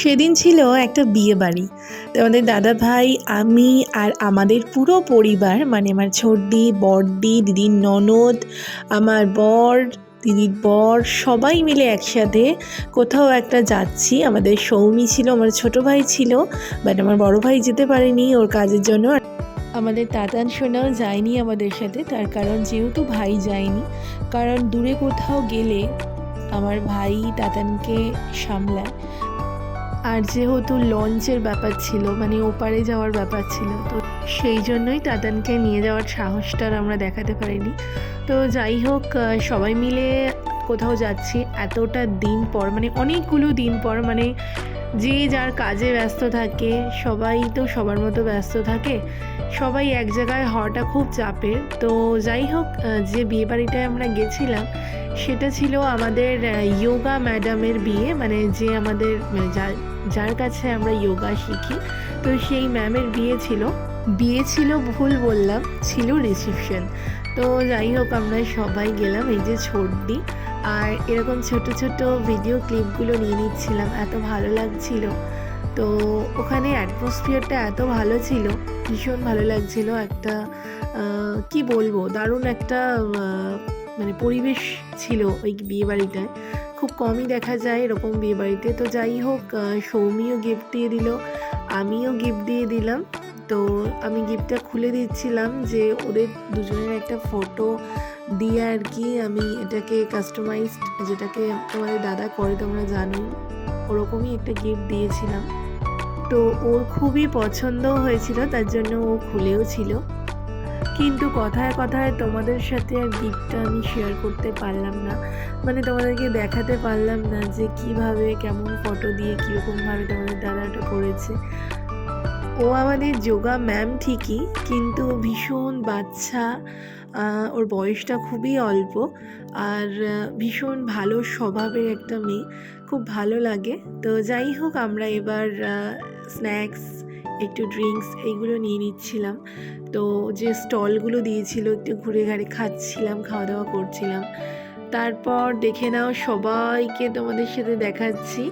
সেদিন ছিল একটা বিয়ে বাড়ি তো আমাদের দাদা ভাই, আমি আর আমাদের পুরো পরিবার মানে আমার ছোটদি, বড়দি, দিদির ননদ, আমার বর, দিদির বর, সবাই মিলে একসাথে কোথাও একটা যাচ্ছি। আমাদের সৌমি ছিল, আমার ছোট ভাই ছিল বাট আমার বড় ভাই যেতে পারেনি ওর কাজের জন্য। আমাদের তাতান সোনাও যায়নি আমাদের সাথে, তার কারণ যেহেতু ভাই যায়নি, কারণ দূরে কোথাও গেলে আমার ভাই তাতানকে সামলায়। আর যেহেতু লঞ্চের ব্যাপার ছিল মানে ওপারে যাওয়ার ব্যাপার ছিল, তো সেই জন্যই টাটানকে নিয়ে যাওয়ার সাহসটা আমরা দেখাতে পারিনি। তো যাই হোক সবাই মিলে কোথাও যাচ্ছি। এতটা দিন পর মানে অনেকগুলো দিন পর মানে যে যার কাজে ব্যস্ত থাকে, সবাই তো সবার মতো ব্যস্ত থাকে, সবাই এক জায়গায় হওয়াটা খুব চাপের। তো যাই হোক যে বিয়ে বাড়িটায় আমরা গেছিলাম, সেটা ছিল আমাদের যোগা ম্যাডামের বিয়ে মানে যে আমাদের মানে যার যার কাছে আমরা যোগা শিখি, তো সেই ম্যামের বিয়ে ছিল। বিয়ে ছিল ভুল বললাম, ছিল রিসেপশন তো যাই হোক, আমরা সবাই গেলাম এই যে ছোটদি। আর এরকম ছোট ছোট ভিডিও ক্লিপগুলো নিয়ে নিচ্ছিলাম, এত ভালো লাগছিল। তো ওখানে অ্যাটমসফিয়ারটা এত ভালো ছিল, ভীষণ ভালো লাগছিল একটা কি বলব, দারুণ একটা মানে পরিবেশ ছিল ওই বিয়েবাড়িটায় খুব কমই দেখা যায় এরকম বিয়েবাড়িতে। তো যাই হোক সৌমিও গিফট দিয়ে দিল, আমিও গিফট দিয়ে দিলাম। তো আমি গিফটটা খুলে দিচ্ছিলাম যে ওদের দুজনের একটা ফটো দিয়ে আর কি আমি এটাকে কাস্টমাইজড যেটাকে তোমাদের দাদা করে তোমরা জানোই, ওরকমই একটা গিফট দিয়েছিলাম। তো ওর খুবই পছন্দ হয়েছিল, তার জন্য ও খুলেও ছিল। কিন্তু কথায় কথায় তোমাদের সাথে আর গিফটটা আমি শেয়ার করতে পারলাম না। মানে তোমাদেরকে দেখাতে পারলাম না যে কীভাবে, কেমন ফটো দিয়ে কীরকমভাবে তোমাদের দাদাটা করেছে। ও আমাদের যোগা ম্যাম ঠিকই, কিন্তু ভীষণ বাচ্চা ওর বয়সটা খুবই অল্প আর ভীষণ ভালো স্বভাবের একটা মেয়ে, খুব ভালো লাগে। তো যাই হোক, আমরা এবার স্ন্যাক্স, একটু ড্রিঙ্কস এইগুলো নিয়ে নিচ্ছিলাম। তো যে স্টলগুলো দিয়েছিল, একটু ঘুরে ঘাড়ে খাচ্ছিলাম, খাওয়া দাওয়া করছিলাম। তারপর দেখে নাও সবাইকে তোমাদের সাথে দেখাচ্ছি।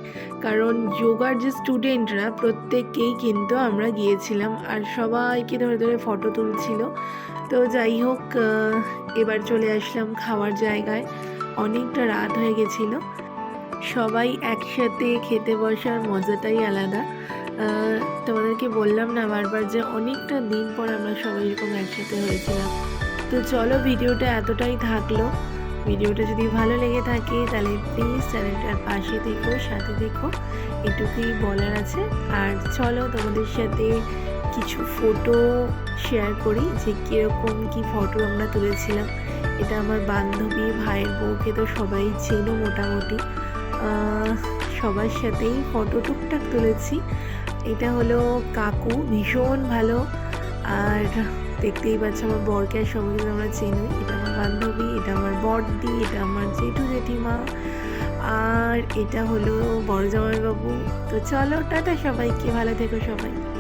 কারণ যোগার যে স্টুডেন্টরা প্রত্যেককেই কিন্তু আমরা গিয়েছিলাম আর সবাইকে ধরে ধরে ফটো তুলছিল। তো যাই হোক এবার চলে আসলাম খাওয়ার জায়গায়। অনেকটা রাত হয়ে গেছিল। সবাই একসাথে খেতে বসার মজাটাই আলাদা। তোমাদেরকে বললাম না বারবার যে অনেকটা দিন পর আমরা সবাই এরকম একসাথে হয়েছিলাম। তো চলো ভিডিওটা এতটাই থাকল। ভিডিওটা যদি ভালো লেগে থাকে, তাহলে প্লিজ চ্যানেলটার পাশে দেখো, সাথে দেখো, এটুকুই বলার আছে। আর চলো তোমাদের সাথে কিছু ফটো শেয়ার করি, যে কীরকম কি ফটো আমরা তুলেছিলাম। এটা আমার বান্ধবী ভাইয়ের বউকে তো সবাই ছিল মোটামুটি। সবার সাথেই ফটো টুকটাক তুলেছি। এটা হলো কাকু, ভীষণ ভালো। আর দেখতেই পাচ্ছ আমার বরকে আর সবাইকে আমরা চিনি। এটা আমার বান্ধবী, এটা আমার বরদি এটা আমার জেঠু জেঠিমা। আর এটা হলো বড় জামাইবাবু। তো চলো, টাটা সবাইকে, ভালো থেকো সবাই।